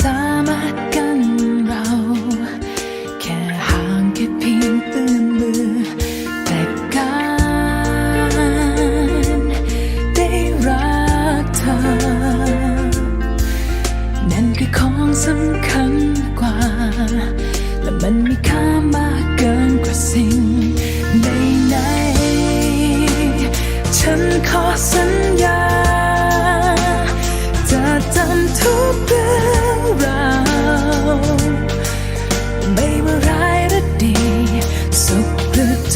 สามัคกันเรา แค่ห่างแค่เพียงเอื้อมมือ แต่การได้รักเธอน่นคืของสำคัญกว่า และมันมีค่ามากเกินกว่าสิ่งใดๆฉันขอสัญญา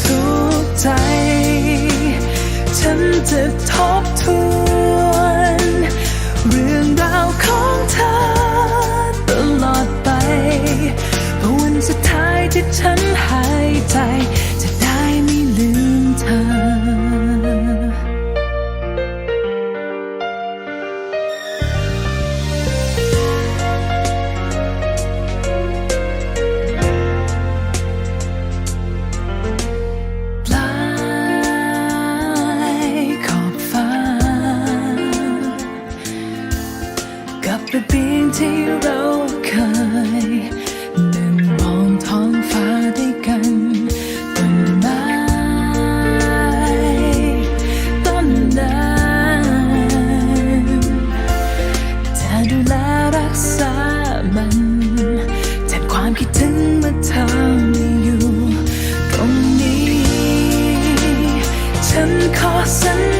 ทุกใจ ฉันจะทบทวนเรื่องราวของเธอตลอดไปวันสุดท้ายที่ฉันหาย Awesome.